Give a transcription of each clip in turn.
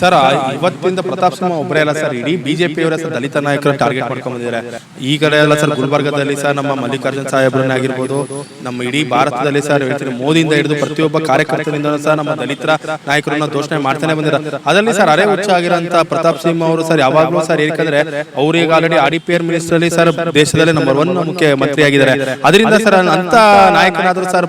Sir, ಇವತ್ತಿಂದ ಪ್ರತಾಪ್ ಸಿಂಹ ಒಬ್ಬರೇ ಅಲ್ಲ ಸರ್, ಇಡೀ ಬಿಜೆಪಿ ಅವರ ಸರ್ ದಲಿತ ನಾಯಕರು ಟಾರ್ಗೆಟ್ ಮಾಡ್ಕೊಂಡಿದ್ದಾರೆ ಈ ಕಡೆ ಎಲ್ಲ ಸರ್ ಗುಲ್ಬರ್ಗದಲ್ಲಿ ಸರ್ ನಮ್ಮ ಮಲ್ಲಿಕಾರ್ಜುನ್ ಸಾಹೇಬ್ರನ್ನ ಆಗಿರ್ಬೋದು, ನಮ್ಮ ಇಡೀ ಭಾರತದಲ್ಲಿ ಸರ್ ಹೇಳ್ತೀನಿ, ಮೋದಿಯಿಂದ ಹಿಡಿದು ಪ್ರತಿಯೊಬ್ಬ ಕಾರ್ಯಕರ್ತರಿಂದ ಸರ್ ನಮ್ಮ ದಲಿತರ ನಾಯಕರನ್ನ ದೋಷಣೆ ಮಾಡ್ತಾನೆ ಬಂದಿದ್ದಾರೆ. ಅದರಲ್ಲಿ ಸರ್ ಅರೆ ಹುಚ್ಚ ಆಗಿರೋಂಥ ಪ್ರತಾಪ್ ಸಿಂಹ ಅವರು ಸರ್ ಯಾವಾಗಲೂ ಸರ್ ಯಾಕಂದ್ರೆ ಅವ್ರಿಗೆ ಆಲ್ರೆಡಿ ಆರ್ ಮಿನಿಸ್ಟರ್ ಅಲ್ಲಿ ಸರ್ ದೇಶದಲ್ಲೇ ನಂಬರ್ ಒನ್ ಮುಖ್ಯಮಂತ್ರಿ ಆಗಿದ್ದಾರೆ ಅದರಿಂದ ಸರ್ ಅಂತ ನಾಯಕನಾದ್ರೂ ಸರ್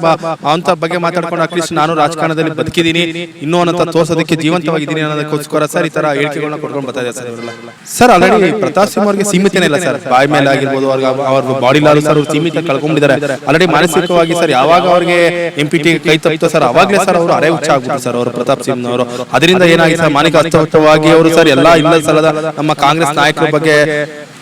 ಅಂತ ಬಗ್ಗೆ ಮಾತಾಡ್ಕೊಂಡು ಅಟ್ಲೀಸ್ಟ್ ನಾನು ರಾಜಕಾರಣದಲ್ಲಿ ಬದುಕಿದ್ದೀನಿ, ಇನ್ನೂ ಅನ್ನೋ ತೋರ್ಸೋದಕ್ಕೆ ಜೀವಂತವಾಗಿದ್ದೀನಿ ಅನ್ನೋದಕ್ಕೋಸ್ಕರ ಸರ್ ಈ ತರ ಹೇಳಿಕೆಗಳನ್ನ ಕೊಡ್ಕೊಂಡು ಬರ್ತಾ ಇದ್ದಾರೆ ಸರ್ ಇವರೆಲ್ಲ? ಸರ್ ಆಲ್ರೆಡಿ ಪ್ರತಾಪ್ ಸಿಂಹ ಅವರಿಗೆ ಸೀಮಿತನೇ ಇಲ್ಲ ಸರ್. ಬಾಯಿ ಮೇಲೆ ಆಗಿರ್ಬೋದು ಅವ್ರಿಗೆ ಅವ್ರ ಬಾಡಿ ಲಾರು ಸರ್ ಅವ್ರು ಸೀಮಿತ ಕಳ್ಕೊಂಡಿದ್ದಾರೆ ಆಲ್ರೆಡಿ ಮಾನಸಿಕವಾಗಿ ಸರ್ ಯಾವಾಗ ಅವ್ರಿಗೆ ಎಂ ಪಿ ಟಿ ಕೈ ತಪ್ಪಿತು ಸರ್ ಅವಾಗಲೇ ಸರ್ ಅವರು ಅರೆ ಹುಚ್ಚ ಆಗ್ಬಿಟ್ಟು ಸರ್ ಅವರು ಪ್ರತಾಪ್ ಸಿಂಹ ಅವರು. ಅದರಿಂದ ಏನಾಗಿದೆ ಸರ್ ಮಾನಿಕ ಅಸ್ತವಾಗಿ ಅವರು ಸರ್ ಎಲ್ಲಾ ಇಲ್ಲ ಸಲದ ನಮ್ಮ ಕಾಂಗ್ರೆಸ್ ನಾಯಕರ ಬಗ್ಗೆ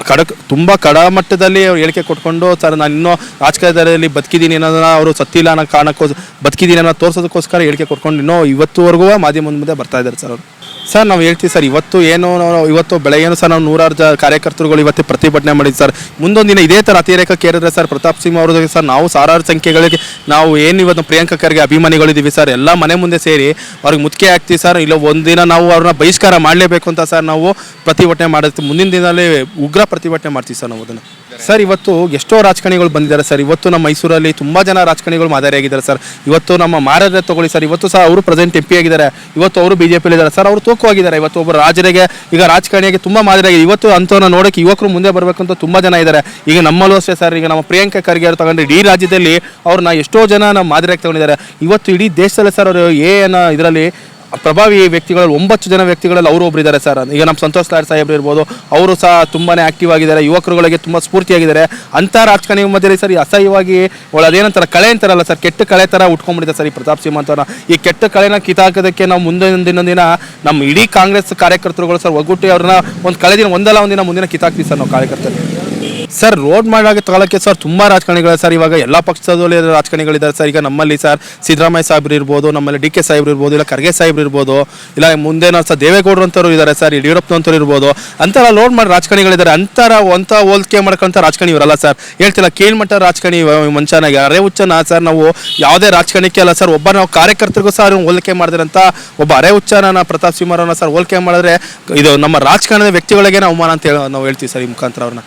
ಕಡಕ್ ತುಂಬಾ ಕಡ ಮಟ್ಟದಲ್ಲಿ ಅವ್ರು ಹೇಳಿಕೆ ಕೊಟ್ಕೊಂಡು ಸರ್ ನಾನು ಇನ್ನೂ ರಾಜಕೀಯದಲ್ಲಿ ಬದುಕಿದ್ದೀನಿ ಅನ್ನೋದನ್ನ ಅವರು ಸತ್ತಿಲ್ಲ ಅನ್ನೋ ಕಾರಣಕ್ಕೋಸ್ ಬದುಕಿದ್ದೀನಿ ಅನ್ನೋ ತೋರಿಸೋದಕ್ಕೋಸ್ಕರ ಹೇಳಿಕೆ ಕೊಟ್ಕೊಂಡು ಇನ್ನೂ ಇವತ್ತುವರೆಗೂ ಮಾಧ್ಯಮದ ಮುಂದೆ ಬರ್ತಾ ಇದ್ದಾರೆ ಸರ್ ಅವರು. ಸರ್, ನಾವು ಹೇಳ್ತೀವಿ ಸರ್, ಇವತ್ತು ಏನು ಇವತ್ತು ಬೆಳಗ್ಗೆನೂ ಸರ್, ನಾವು ನೂರಾರು ಜ ಕಾರ್ಯಕರ್ತರುಗಳು ಇವತ್ತು ಪ್ರತಿಭಟನೆ ಮಾಡಿದ್ದು ಸರ್. ಮುಂದೊಂದು ದಿನ ಇದೇ ಥರ ಅತಿರೇಕ ಕೇಳಿದ್ರೆ ಸರ್, ಪ್ರತಾಪ್ ಸಿಂಹ ಅವ್ರದ್ದು ಸರ್, ನಾವು ಸಾರಾರು ಸಂಖ್ಯೆಗಳಿಗೆ, ನಾವು ಏನು ಇವತ್ತು ಪ್ರಿಯಾಂಕಾ ಖರ್ಗೆ ಅಭಿಮಾನಿಗಳಿದ್ದೀವಿ ಸರ್, ಎಲ್ಲ ಮನೆ ಮುಂದೆ ಸೇರಿ ಅವ್ರಿಗೆ ಮುಖ್ಯ ಹಾಕ್ತೀವಿ ಸರ್. ಇಲ್ಲ ಒಂದಿನ ನಾವು ಅವ್ರನ್ನ ಬಹಿಷ್ಕಾರ ಮಾಡಲೇಬೇಕು ಅಂತ ಸರ್, ನಾವು ಪ್ರತಿಭಟನೆ ಮಾಡಿರ್ತೀವಿ. ಮುಂದಿನ ದಿನದಲ್ಲಿ ಉಗ್ರ ಪ್ರತಿಭಟನೆ ಮಾಡ್ತೀವಿ ಸರ್ ನಾವು ಅದನ್ನು. ಸರ್, ಇವತ್ತು ಎಷ್ಟೋ ರಾಜಕಾರಣಿಗಳು ಬಂದಿದ್ದಾರೆ ಸರ್. ಇವತ್ತು ನಮ್ಮ ಮೈಸೂರಲ್ಲಿ ತುಂಬ ಜನ ರಾಜಕಾರಣಿಗಳು ಮಾದರಿಯಾಗಿದ್ದಾರೆ ಸರ್. ಇವತ್ತು ನಮ್ಮ ಮಾರಾಜ ತಗೊಳ್ಳಿ ಸರ್. ಇವತ್ತು ಸಹ ಅವರು ಪ್ರೆಸೆಂಟ್ ಎಂ ಆಗಿದ್ದಾರೆ. ಇವತ್ತು ಅವರು ಬಿಜೆಪಿಯಲ್ಲಿ ಇದ್ದಾರೆ ಸರ್, ಅವರು ತೂಕವಾಗಿದ್ದಾರೆ. ಇವತ್ತು ಒಬ್ಬರು ರಾಜರಿಗೆ, ಈಗ ರಾಜಕಾರಣಿಯಾಗಿ ತುಂಬ ಮಾದರಿಯಾಗಿ, ಇವತ್ತು ಅಂಥವ್ರನ್ನ ನೋಡೋಕೆ ಯುವಕರು ಮುಂದೆ ಬರಬೇಕು ಅಂತ ತುಂಬ ಜನ ಇದ್ದಾರೆ. ಈಗ ನಮ್ಮಲ್ಲೂ ಅಷ್ಟೇ ಸರ್. ಈಗ ನಮ್ಮ ಪ್ರಿಯಾಂಕಾ ಖರ್ಗೆ ಅವರು ತಗೊಂಡ್ರೆ ಇಡೀ ರಾಜ್ಯದಲ್ಲಿ ಅವ್ರನ್ನ ಎಷ್ಟೋ ಜನ ನಮ್ಮ ಮಾದರಿಯಾಗಿ ತಗೊಂಡಿದ್ದಾರೆ. ಇವತ್ತು ಇಡೀ ದೇಶದಲ್ಲೇ ಸರ್, ಅವರು ಎ ಇದರಲ್ಲಿ ಪ್ರಭಾವಿ ವ್ಯಕ್ತಿಗಳಲ್ಲಿ ಒಂಬತ್ತು ಜನ ವ್ಯಕ್ತಿಗಳಲ್ಲಿ ಅವರು ಒಬ್ರು ಇದ್ದಾರೆ ಸರ್. ಈಗ ನಮ್ಮ ಸಂತೋಷ್ ಲಾಡ್ ಸಾಹೇಬ್ ಇರ್ಬೋದು, ಅವರು ಸಹ ತುಂಬಾ ಆಕ್ಟಿವ್ ಆಗಿದ್ದಾರೆ, ಯುವಕರುಗಳಿಗೆ ತುಂಬ ಸ್ಫೂರ್ತಿಯಾಗಿದ್ದಾರೆ. ಅಂಥ ರಾಜಕಾರಣಿ ಮಧ್ಯದಲ್ಲಿ ಸರ್ ಅಸಹ್ಯವಾಗಿ ಒಳ ಅದೇನಂತಾರೆ ಕಳೆ ಅಂತಾರಲ್ಲ ಸರ್, ಕೆಟ್ಟ ಕಳೆ ಥರ ಉಟ್ಕೊಂಡ್ಬಿಟ್ಟಿದೆ ಸರ್ ಈ ಪ್ರತಾಪ್ ಸಿಂಹ ಅಂತ ಈ ಕೆಟ್ಟ ಕಳೆನ ಕಿತ್ತಾಕೋದಕ್ಕೆ ನಾವು ಮುಂದೆ ದಿನ ದಿನ ನಮ್ಮ ಇಡೀ ಕಾಂಗ್ರೆಸ್ ಕಾರ್ಯಕರ್ತರುಗಳು ಸರ್ ಒಗ್ಗೂಟಿ ಅವ್ರನ್ನ ಒಂದು ಕಳೆ ದಿನ ಒಂದಲ್ಲ ಒಂದಿನ ಮುಂದಿನ ಕಿತ್ತಾಕ್ತೀವಿ ಸರ್ ನಾವು ಕಾರ್ಯಕರ್ತರು ಸರ್ ರೋಡ್ ಮಾಡಾಗ ತಗೊಳಕ್ಕೆ ಸರ್ ತುಂಬಾ ರಾಜಕಾರಣಿಗಳು ಸರ್ ಇವಾಗ ಎಲ್ಲ ಪಕ್ಷದಲ್ಲಿ ರಾಜಕಾರಣಿಗಳಿದ್ದಾರೆ ಸರ್ ಈಗ ನಮ್ಮಲ್ಲಿ ಸರ್ ಸಿದ್ದರಾಮಯ್ಯ ಸಾಹೇಬ್ರು ಇರ್ಬೋದು, ನಮ್ಮಲ್ಲಿ ಡಿ ಕೆ ಸಾಹೇಬ್ರು ಇರ್ಬೋದು, ಇಲ್ಲ ಖರ್ಗೆ ಸಾಹೇಬ್ರು ಇರ್ಬೋದು, ಇಲ್ಲ ಮುಂದೆ ಸರ್ ದೇವೇಗೌಡರು ಅಂತವ್ರು ಇದ್ದಾರೆ ಸರ್ ಯಡಿಯೂರಪ್ಪನಂತವ್ರು ಇರ್ಬೋದು. ಅಂತರ ಲೋಡ್ ಮಾಡಿ ರಾಜಕಾರಣಿಗಳಿದ್ದಾರೆ. ಅಂತರ ಅಂತ ಹೋಲಿಕೆ ಮಾಡ್ಕೊಂತ ರಾಜಕಾರಣಿ ಇವರಲ್ಲ ಸರ್ ಹೇಳ್ತಿಲ್ಲ ಕೀಳ್ಮಟ್ಟ ರಾಜಕಾರಣಿ ಮಂಚನಾಗಿ ಅರೆ ಹುಚ್ಚನ ಸರ್ ನಾವು ಯಾವುದೇ ರಾಜಕಾರಣಕ್ಕೆ ಅಲ್ಲ ಸರ್ ಒಬ್ಬ ನಾವು ಕಾರ್ಯಕರ್ತರಿಗೂ ಸರ್ ಹೋಲಿಕೆ ಮಾಡಿದ್ರಂತ ಒಬ್ಬ ಅರೆ ಹುಚ್ಚನ ಪ್ರತಾಪ್ ಸಿಂಹರನ್ನ ಸರ್ ಹೋಲಿಕೆ ಮಾಡಿದ್ರೆ ಇದು ನಮ್ಮ ರಾಜಕಾರಣದ ವ್ಯಕ್ತಿಗಳಿಗೆ ಅವಮಾನ ಅಂತ ಹೇಳಿ ನಾವು ಹೇಳ್ತೀವಿ ಸರ್ ಈ ಮುಖಾಂತರ ಅವ್ರನ್ನ.